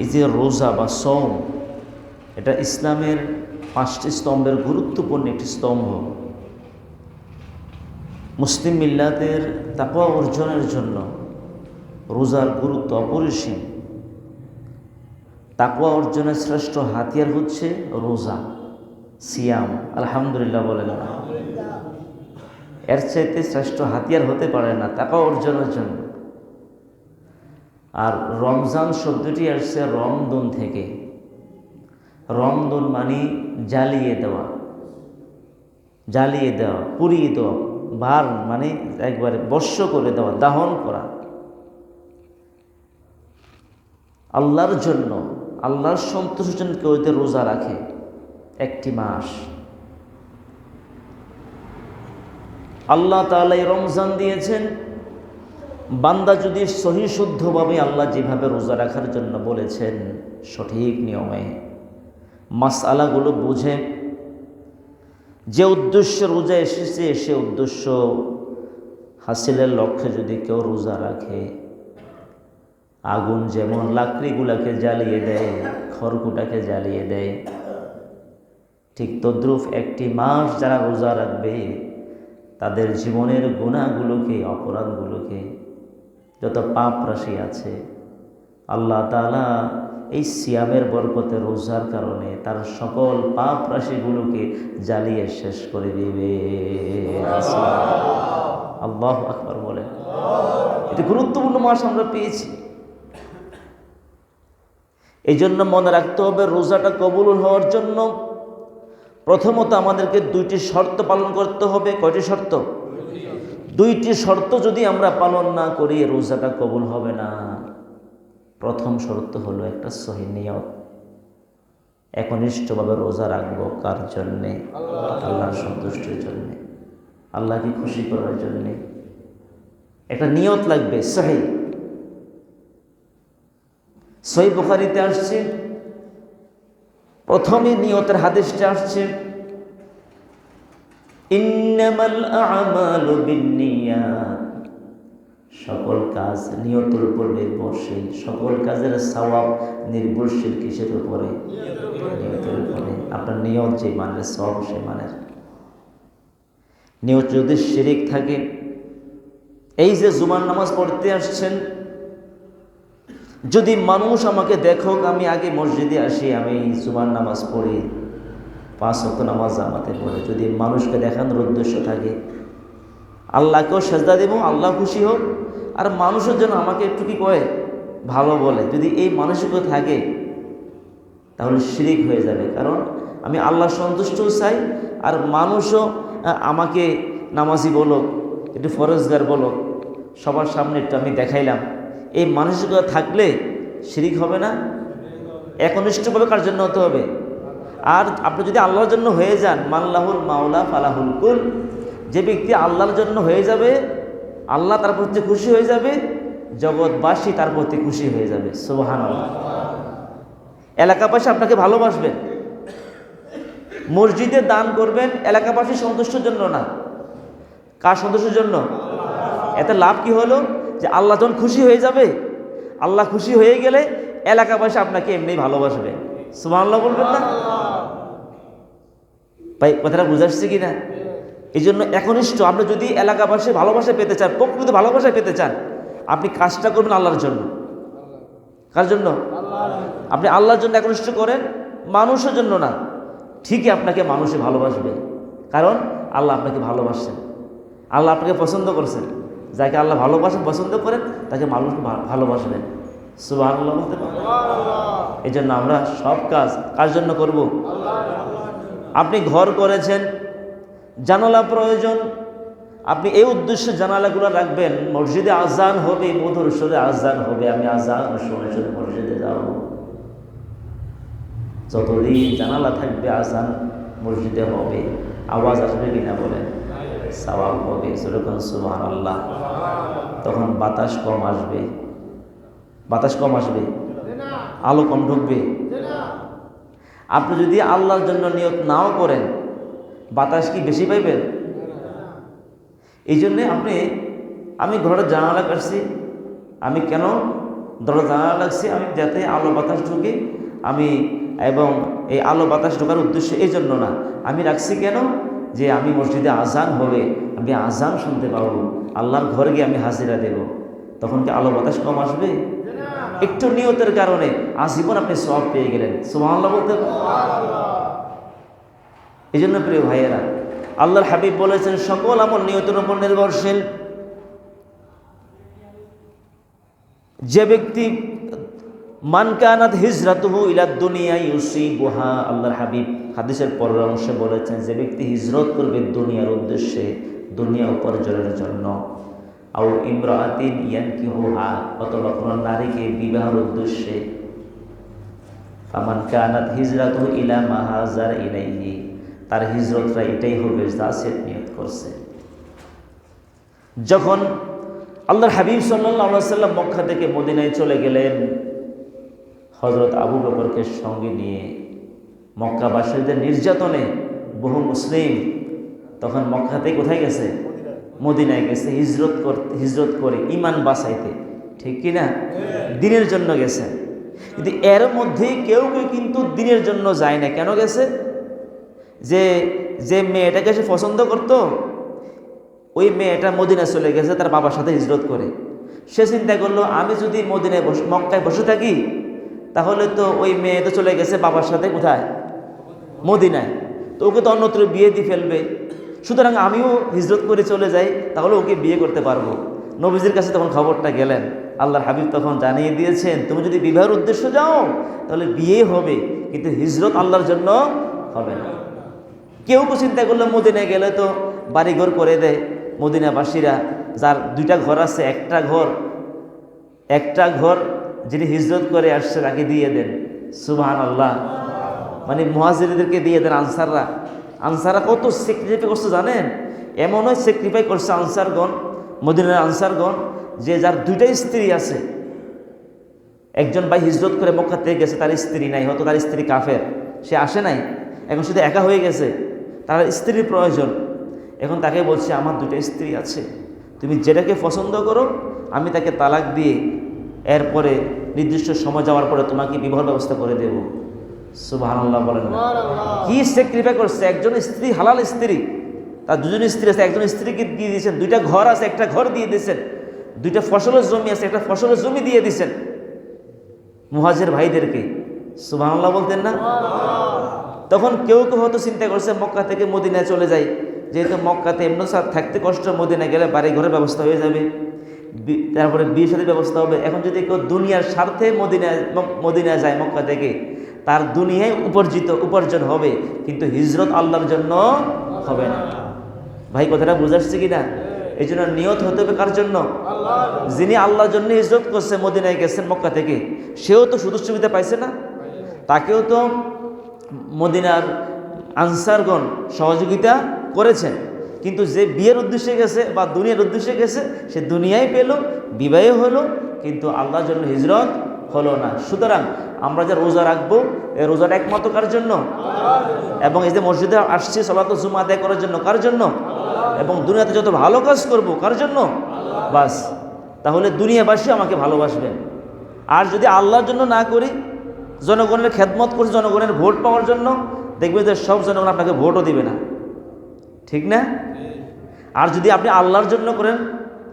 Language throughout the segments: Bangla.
এই যে রোজা বা সম এটা ইসলামের পাঁচটি স্তম্ভের গুরুত্বপূর্ণ একটি স্তম্ভ। মুসলিম মিল্লাতের তাকওয়া অর্জনের জন্য রোজার গুরুত্ব অপরিসীম। তাকওয়া অর্জনের শ্রেষ্ঠ হাতিয়ার হচ্ছে রোজা, সিয়াম। আলহামদুলিল্লাহ বলেন এর চাইতে শ্রেষ্ঠ হাতিয়ার হতে পারে না তাকওয়া অর্জনের জন্য। আর রমজান শব্দটি আসছে রমদন থেকে। রমদন মানে জ্বালিয়ে দেওয়া। জ্বালিয়ে দেওয়া, পুড়িয়ে দেওয়া বার মানে একবারে বর্ষ করে দেওয়া, দাহন করা। আল্লাহর জন্য, আল্লাহর সন্তোষের জন্য কেউ রোজা রাখে, একটি মাস। আল্লাহ এই রমজান দিয়েছেন বান্দা যদি সহি শুদ্ধভাবে আল্লাহ যেভাবে রোজা রাখার জন্য বলেছেন, সঠিক নিয়মে। মাসআলাগুলো বুঝে। যে উদ্দেশ্য রোজা এসেছে, সে উদ্দেশ্য হাসিলের লক্ষ্যে যদি কেউ রোজা রাখে, আগুন যেমন লাকড়িগুলাকে জ্বালিয়ে দেয়, খড়কুটাকে জ্বালিয়ে দেয়, ঠিক তদ্রুপ একটি মাস যারা রোজা রাখবে, তাদের জীবনের গুণাগুলোকে অপরাধগুলোকে যত পাপ রাশি আছে, আল্লাহ তালা এই সিয়ামের বরকতে রোজার কারণে তার সকল পাপ রাশিগুলোকে জ্বালিয়ে শেষ করে দিবে। আল্লাহ আকবর বলে এটি গুরুত্বপূর্ণ মাস আমরা পেয়েছি। এই জন্য মনে রাখতে হবে, রোজাটা কবুল হওয়ার জন্য প্রথমত আমাদেরকে দুইটি শর্ত পালন করতে হবে। কয়টি শর্ত? দুইটি শর্ত যদি আমরা পালন না করি, রোজাটা কবুল হবে না। প্রথম শর্ত হলো একটা সহি নিয়ত। একনিষ্ঠভাবে রোজা রাখব কার জন্যে? আল্লাহর সন্তুষ্টির জন্যে। আল্লাহকে খুশি করার জন্যে। একটা নিয়ত লাগবে, সহি। সহি বুখারিতে আসছে। প্রথমে নিয়তের হাদিসটা আসছে। সকল কাজ নিয়তের উপর নির্ভরশীল, সকল কাজের সওয়াব নির্ভরশীল কিসের উপরে? নিয়তের উপরে। আপনার নিয়ত যে মানে সব সে মানে নিয়ত যদি শিরিক থাকে, এই যে জুমার নামাজ পড়তে আসছেন, যদি মানুষ আমাকে দেখুক, আমি আগে মসজিদে আসি, আমি জুমার নামাজ পড়ি। পাঁচ অক্ট নামাজ জামাতে পড়ে। যদি মানুষকে দেখানোর উদ্দেশ্য থাকে, আল্লাহকেও সেজদা দেব, আল্লাহ খুশি হোক। আর মানুষের জন্য আমাকে একটু কি কয়ে? ভালো বলে। যদি এই মানসিকতা থাকে, তাহলে শিরিক হয়ে যাবে। কারণ আমি আল্লাহ সন্তুষ্টও চাই, আর মানুষও আমাকে নামাজি বলো একটু ফরজগার বলো সবার সামনে একটু আমি দেখাইলাম। এই মানসিকতা থাকলে শিরিক হবে না। একনিষ্ঠভাবে কার জন্য হতে হবে? আর আপনি যদি আল্লাহর জন্য হয়ে যান, মাল্লাহুল মাওলা ফালাহুল কুল, যে ব্যক্তি আল্লাহর জন্য হয়ে যাবে, আল্লাহ তার প্রতি খুশি হয়ে যাবে, জগৎবাসী তার প্রতি খুশি হয়ে যাবে। আল্লাহ এলাকাবাসী আপনাকে ভালোবাসবেন মসজিদে দান করবেন, এলাকাবাসী সন্তুষ্টের জন্য না। কার সন্তুষ্টের জন্য? এতে লাভ কি হলো? যে আল্লাহ যখন খুশি হয়ে যাবে, আল্লাহ খুশি হয়ে গেলে এলাকাবাসী আপনাকে এমনি ভালোবাসবে। সুবহানাল্লাহ বলবেন না? ভাই কথাটা বুঝে আসছে কি না এই জন্য একনিষ্ঠ আপনি যদি এলাকাবাসী ভালোবাসা পেতে চান প্রকৃত ভালোবাসা পেতে চান আপনি কাজটা করবেন আল্লাহর জন্য। কার জন্য? আপনি আল্লাহর জন্য একনিষ্ঠ করেন মানুষের জন্য না। ঠিকই আপনাকে মানুষে ভালোবাসবে। কারণ আল্লাহ আপনাকে ভালোবাসছেন আল্লাহ আপনাকে পছন্দ করছেন। যাকে আল্লাহ ভালোবাসেন পছন্দ করেন তাকে মানুষ ভালোবাসবেন। সুবাহ এই জন্য আমরা সব কাজ কার জন্য করব? আপনি ঘর করেছেন, জানালা প্রয়োজন, আপনি এই উদ্দেশ্যে জানালাগুলো রাখবেন, মসজিদে আজান হবে মধুর সুরে আজান হবে, আমি আজান শুনে শুনে মসজিদে যাব। যতদিন জানালা থাকবে, আজান মসজিদে হবে, আওয়াজ আসবে কিনা বলেন? সওয়াব হবে সেরকম সুবাহ আল্লাহ তখন বাতাস কম আসবে। বাতাস কম আসবে। আলো কম ঢুকবে। আপনি যদি আল্লাহর জন্য নিয়ত নাও করেন, বাতাস কি বেশি পাইবেন? এই জন্যে আপনি, আমি ঘরের জানালা কাটছি, আমি কেন দরজা জানা লাগছি? আমি যাতে আলো বাতাস ঢুকে, আমি এবং এই আলো বাতাস ঢোকার উদ্দেশ্য এই জন্য না। আমি রাখছি কেন? যে আমি মসজিদে আজান হবে, আমি আজান শুনতে পাবো আল্লাহর ঘরে গিয়ে আমি হাজিরা দেব। তখন কি আলো বাতাস কম আসবে? একটু নিয়তের কারণে আজীবন আপনি সব পেয়ে গেলেন। সুবহানাল্লাহ বলতে এই জন্য প্রিয় ভাইয়েরা, আল্লাহর হাবিব বলেছেন, সকল আমল নিয়তের উপর নির্ভরশীল। যে ব্যক্তি মানকানাত হিজরাতুহু ইলা দুনিয়া ইউসিবুহা, আল্লাহর হাবিব হাদিসের পরের অংশে বলেছেন, যে ব্যক্তি হিজরত করবে দুনিয়ার উদ্দেশ্যে, দুনিয়া উপার্জনের জন্য। আও ইমরাতিন ইয়ানকিহুহা অথবা কোনো নারীকে বিবাহের উদ্দেশ্যে। ফামান কানাত হিজরাতুহু ইলা মাহাজার ইলাইহি, তার হিজরতরা এটাই হবে যা সে নিয়ত করছে। যখন আল্লাহর হাবিব সাল্লাহ সাল্লাম মক্কা থেকে মদিনায় চলে গেলেন হজরত আবু বকরকে সঙ্গে নিয়ে মক্কাবাসীদের নির্যাতনে বহু মুসলিম তখন মক্কা থেকে কোথায় গেছে? মদিনায় গেছে, হিজরত করতে হিজরত করে ইমান বাঁচাইতে। ঠিক কি না দিনের জন্য গেছে। কিন্তু এর মধ্যে কেউ কেউ কিন্তু দিনের জন্য যায় না। কেন গেছে? যে যে মেয়েটাকে সে পছন্দ করতো, ওই মেয়েটা মদিনা চলে গেছে, তার বাবার সাথে হিজরত করে। সে চিন্তা করল, আমি যদি মদিনায় বসে, মক্কায় বসে থাকি, তাহলে তো ওই মেয়ে তো চলে গেছে বাবার সাথে কোথায়? মদিনায়। তো ওকে তো অন্যত্র বিয়ে দিয়ে ফেলবে। সুতরাং আমিও হিজরত করে চলে যাই তাহলে ওকে বিয়ে করতে পারব। নবীজির কাছে তখন খবরটা গেলেন। আল্লাহর হাবিব তখন জানিয়ে দিয়েছেন, তুমি যদি বিবাহের উদ্দেশ্য যাও, তাহলে বিয়ে হবে, কিন্তু হিজরত আল্লাহর জন্য হবে না। কেউ কেউ চিন্তা করল, মদিনায় গেলে তো বাড়িঘর করে দেয়। মদিনাবাসীরা, যার দুইটা ঘর আছে, একটা ঘর একটা ঘর যিনি হিজরত করে আসছে তাকে দিয়ে দেন। সুবহান আল্লাহ মানে মহাজিরদেরকে দিয়ে দেন আনসাররা। আনসাররা কত স্যাক্রিফাই করছে জানেন? এমনও স্যাক্রিফাই করছে আনসারগণ, মদিনার আনসারগণ, যে যার দুইটাই স্ত্রী আছে। একজন ভাই হিজরত করে মক্কা থেকে গেছে, তার স্ত্রী নাই, হয়তো তার স্ত্রী কাফের। সে আসে নাই, এখন শুধু একা হয়ে গেছে। তার স্ত্রীর প্রয়োজন। এখন তাকে বলছে, আমার দুটো স্ত্রী আছে। তুমি যেটাকে পছন্দ করো, আমি তাকে তালাক দিয়ে এরপরে নির্দিষ্ট সময় যাওয়ার পরে তোমাকে বিবাহ ব্যবস্থা করে দেব। সুবহানাল্লাহ বলেন কি স্যাক্রিফাই করছে? একজন স্ত্রী হালাল স্ত্রী। তার দুজন স্ত্রী আছে একজন স্ত্রীকে দিয়ে দিয়েছেন। দুইটা ঘর আছে একটা ঘর দিয়ে দিয়েছেন। দুইটা ফসলের জমি আছে একটা ফসলের জমি দিয়ে দিয়েছেন। মুহাজের ভাইদেরকে। সুবহানাল্লাহ বলতেন না? তখন কেউ কেউ হয়তো চিন্তা করছে মক্কা থেকে মদিনায় চলে যায় যেহেতু মক্কাতে এমন থাকতে কষ্ট মদিনায় গেলে বাড়ি ঘরের ব্যবস্থা হয়ে যাবে। তারপরে বিয়ে সাথে ব্যবস্থা হবে। এখন যদি কেউ দুনিয়ার স্বার্থে মদিনায় মদিনায় যায় মক্কা থেকে তার দুনিয়ায় উপার্জিত, উপার্জন হবে, কিন্তু হিজরত আল্লাহর জন্য হবে না। ভাই, কথাটা বুঝাচ্ছি কি না এই জন্য নিয়ত হতে হবে কার জন্য? যিনি আল্লাহর জন্য হিজরত করছে, মদিনায় গেছেন, মক্কা থেকে, সেও তো সুযোগ সুবিধা পাইছে না। তাকেও তো মদিনার আনসারগণ সহযোগিতা করেছেন। কিন্তু যে বিয়ের উদ্দেশ্যে গেছে বা দুনিয়ার উদ্দেশ্যে গেছে, সে দুনিয়ায় পেল, বিবাহ হলো, কিন্তু আল্লাহর জন্য হিজরত হলো না। সুতরাং আমরা যে রোজা রাখব এই রোজাটা একমাত্র কার জন্য? এবং এই যে মসজিদে আসছি, সলাত জুমা আদায় করার জন্য কার জন্য? এবং দুনিয়াতে যত ভালো কাজ করব, কার জন্য? বাস, তাহলে দুনিয়াবাসী আমাকে ভালোবাসবেন আর যদি আল্লাহর জন্য না করি, জনগণের খেদমত করছি জনগণের ভোট পাওয়ার জন্য, দেখবে যে সব জনগণ আপনাকে ভোটও দিবে না। ঠিক না? আর যদি আপনি আল্লাহর জন্য করেন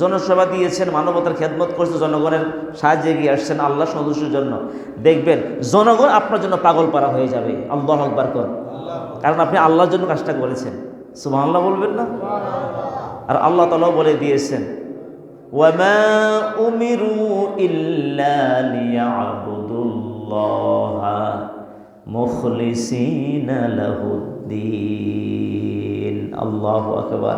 জনসেবা দিয়েছেন মানবতার খেদমত করছে জনগণের সাহায্যে এগিয়ে আসছেন আল্লাহ সদস্যের জন্য দেখবেন জনগণ আপনার জন্য পাগল পারা হয়ে যাবে আল্লাহ আকবার কর কারণ আপনি আল্লাহর জন্য কাজটা করেছেন সুবাহ আল্লাহ বলবেন না আর আল্লাহ তালাও বলে দিয়েছেন وما أمروا إلا ليعبدوا الله مخلصين له الدين الله أكبر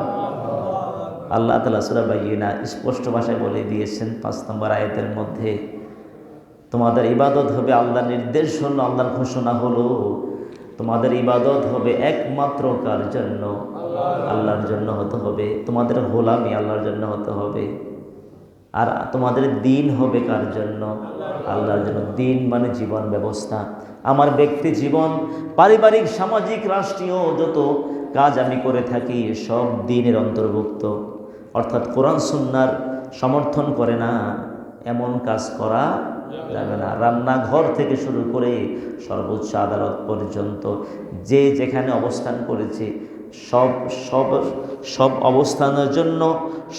আল্লাহ তালা সুরা বাইনা স্পষ্ট ভাষায় বলে দিয়েছেন, পাঁচ নম্বর আয়াতের মধ্যে, তোমাদের ইবাদত হবে আল্লাহ নির্দেশ হলো, আল্লাহর ঘোষণা হলো। তোমাদের ইবাদত হবে একমাত্র কার জন্য? আল্লাহর জন্য হতে হবে। তোমাদের গোলামি আল্লাহর জন্য হতে হবে। আর তোমাদের দিন হবে কার জন্য? আল্লাহর জন্য। দিন মানে জীবন ব্যবস্থা। আমার ব্যক্তি জীবন, পারিবারিক, সামাজিক, রাষ্ট্রীয় যত কাজ আমি করে থাকি, সব দিনের অন্তর্ভুক্ত। অর্থাৎ কোরআন সুন্নার সমর্থন করে না, এমন কাজ করা যাবে না। রান্নাঘর থেকে শুরু করে সর্বোচ্চ আদালত পর্যন্ত যে যেখানে অবস্থান করেছে, সব সব সব অবস্থানের জন্য,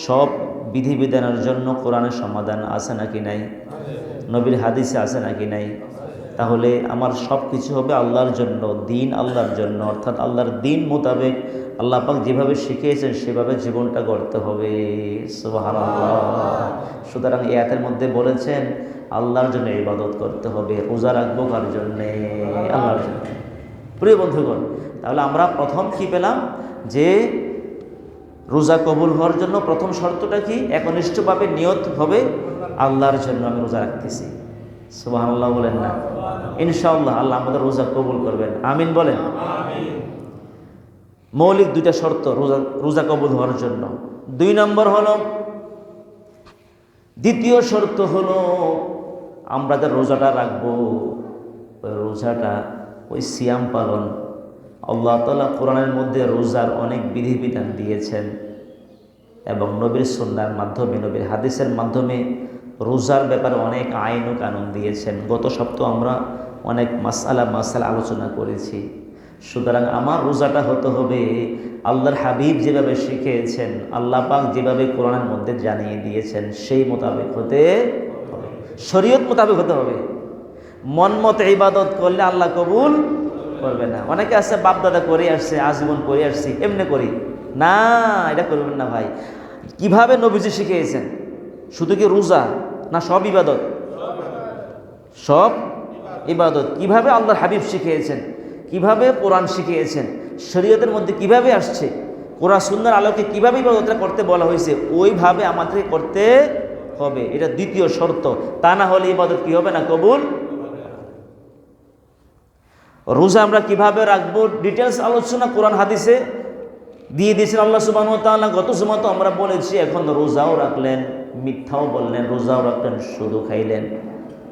সব বিধিবিধানের জন্য কোরআনের সমাধান আছে নাকি নাই? নবীর হাদিসে আছে নাকি নাই? তাহলে আমার সব কিছু হবে আল্লাহর জন্য, দিন আল্লাহর জন্য। অর্থাৎ আল্লাহর দিন মোতাবেক আল্লাহ পাক যেভাবে শিখিয়েছেন, সেভাবে জীবনটা গড়তে হবে। সুতরাং এই আয়াতের মধ্যে বলেছেন, আল্লাহর জন্য ইবাদত করতে হবে। রোজা রাখব কার জন্যে? আল্লাহর জন্য। প্রিয় বন্ধুগণ, তাহলে আমরা প্রথম কি পেলাম? যে রোজা কবুল হওয়ার জন্য প্রথম শর্তটা কি? একনিষ্ঠভাবে নিয়ত হবে আল্লাহর জন্য আমি রোজা রাখতেছি। সুবাহ বলেন না। ইনশাআল্লাহ আল্লাহ আমাদের রোজা কবুল করবেন। আমিন বলেন? মৌলিক দুইটা শর্ত রোজা রোজা কবুল হওয়ার জন্য। দুই নম্বর হলো দ্বিতীয় শর্ত হলো আমরা যে রোজাটা রাখব ওই রোজাটা ওই সিয়াম পালন আল্লাহ তালা কোরআনের মধ্যে রোজার অনেক বিধিবিধান দিয়েছেন এবং নবীর সন্ন্যার মাধ্যমে নবীর হাদিসের মাধ্যমে রোজার ব্যাপারে অনেক আইন ও কানুন দিয়েছেন। গত সপ্তাহ আমরা অনেক মাসালা মাসালা আলোচনা করেছি। সুতরাং আমার রোজাটা হতে হবে আল্লাহর হাবিব যেভাবে শিখিয়েছেন, আল্লাহ পাক যেভাবে কোরআনের মধ্যে জানিয়ে দিয়েছেন, সেই মোতাবেক হতে হবে। শরীয়ত মোতাবেক হতে হবে। মন মতো ইবাদত করলে আল্লাহ কবুল করবে না। অনেকে আছে বাপ দাদা করে আসছে, আজীবন করে আসছি, এমনি করি। না, এটা করবেন না ভাই। কীভাবে নবীজি শিখিয়েছেন? শুধু কি রোজা? না সব ইবাদত? সব ইবাদত। কীভাবে আল্লাহর হাবিব শিখিয়েছেন? কীভাবে কোরআন শিখিয়েছেন? শরীয়তের মধ্যে কীভাবে আসছে? কোরআন সুন্দর আলোকে কীভাবে ইবাদতটা করতে বলা হয়েছে? ওইভাবে আমাদেরকে করতে হবে। এটা দ্বিতীয় শর্ত। তা না হলে ইবাদত কি হবে না কবুল? রোজা আমরা কীভাবে রাখব? ডিটেলস আলোচনা কোরআন হাদিসে। দিয়ে দিয়েছেন আল্লাহ সুবাহ গত সময় তো আমরা বলেছি, এখন রোজাও রাখলেন। মিথ্যাও বললেন, রোজাও রাখলেন শুধু খাইলেন।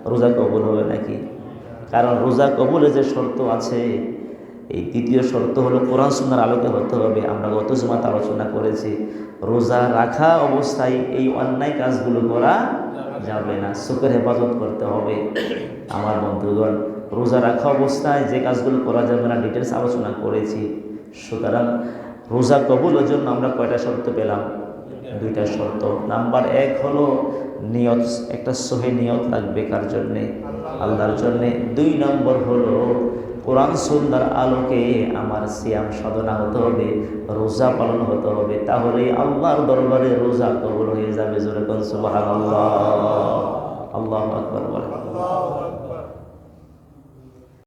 রোজা কবুল হবে নাকি? কারণ রোজা কবুলে যে শর্ত আছে, এই দ্বিতীয় শর্ত হলো কোরআন সুন্নার আলোকে হতে হবে। আমরা গত সময় আলোচনা করেছি, রোজা রাখা অবস্থায় এই অন্যায় কাজগুলো করা যাবে না। চোখের হেফাজত করতে হবে। আমার বন্ধুগণ, রোজা রাখা অবস্থায় যে কাজগুলো করা যাবে না ডিটেলস আলোচনা করেছি। সুতরাং রোজা কবুলের জন্য আমরা কয়টা শর্ত পেলাম? দুইটা শর্ত। নাম্বার এক হলো নিয়ত, একটা সহি নিয়ত লাগবে কার জন্যে? আল্লাহর জন্যে। দুই নম্বর হলো কোরআন সুন্দর আলোকে আমার সিয়াম সাধনা হতে হবে, রোজা পালন হতে হবে। তাহলে আল্লাহর দরবারে রোজা কবুল হয়ে যাবে যেরকম সুবাহ আল্লাহ আল্লাহ আকবর বলে